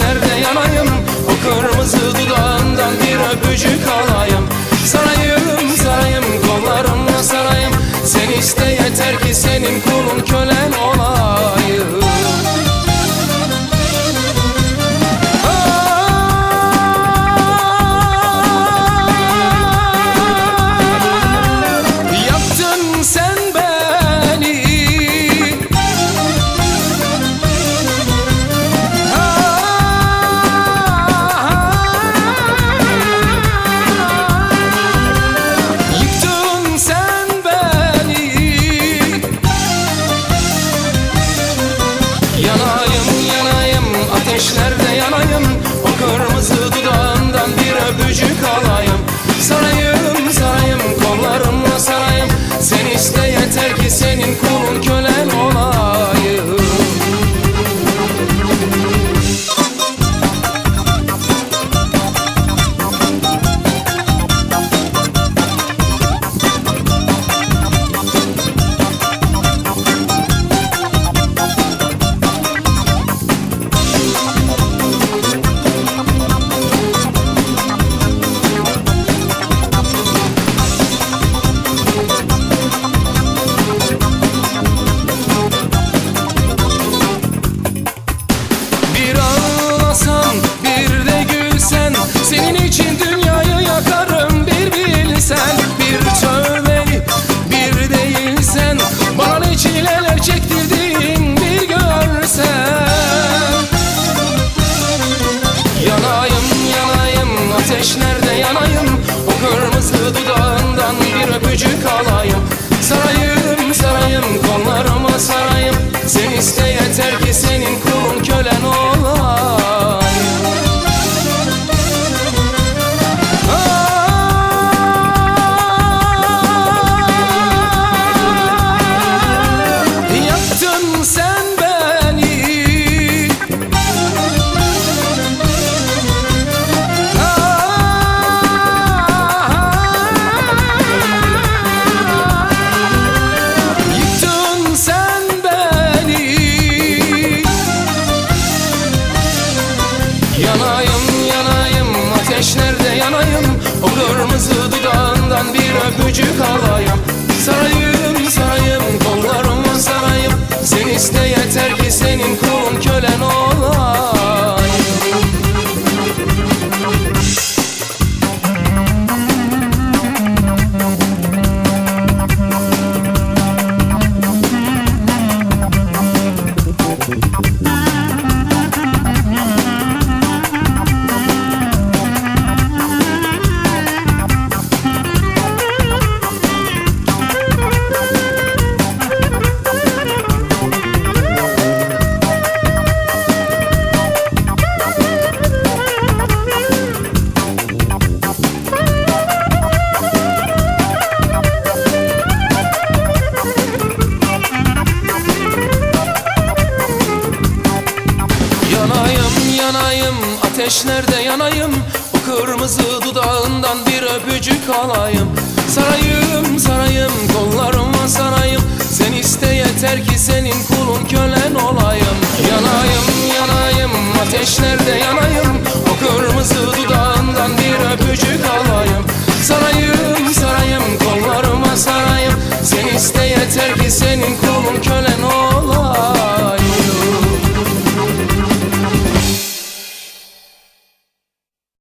ateşlerde yanayım O kırmızı dudağından bir öpücük alayım. Sarayım sarayım kollarımla sarayım. Sen iste yeter ki senin kulun kölen olayım ateşlerde yanayım. O kırmızı dudağından bir öpücük alayım yanayım Yanayım ateşlerde yanayım. O kırmızı dudağından bir öpücük alayım. Sarayım sarayım kollarıma sarayım Sen iste yeter ki senin kulun kölen olayım. Yanayım yanayım ateşlerde yanayım. O kırmızı dudağından bir öpücük alayım. Sarayım sarayım kollarıma sarayım Sen iste yeter ki senin kulun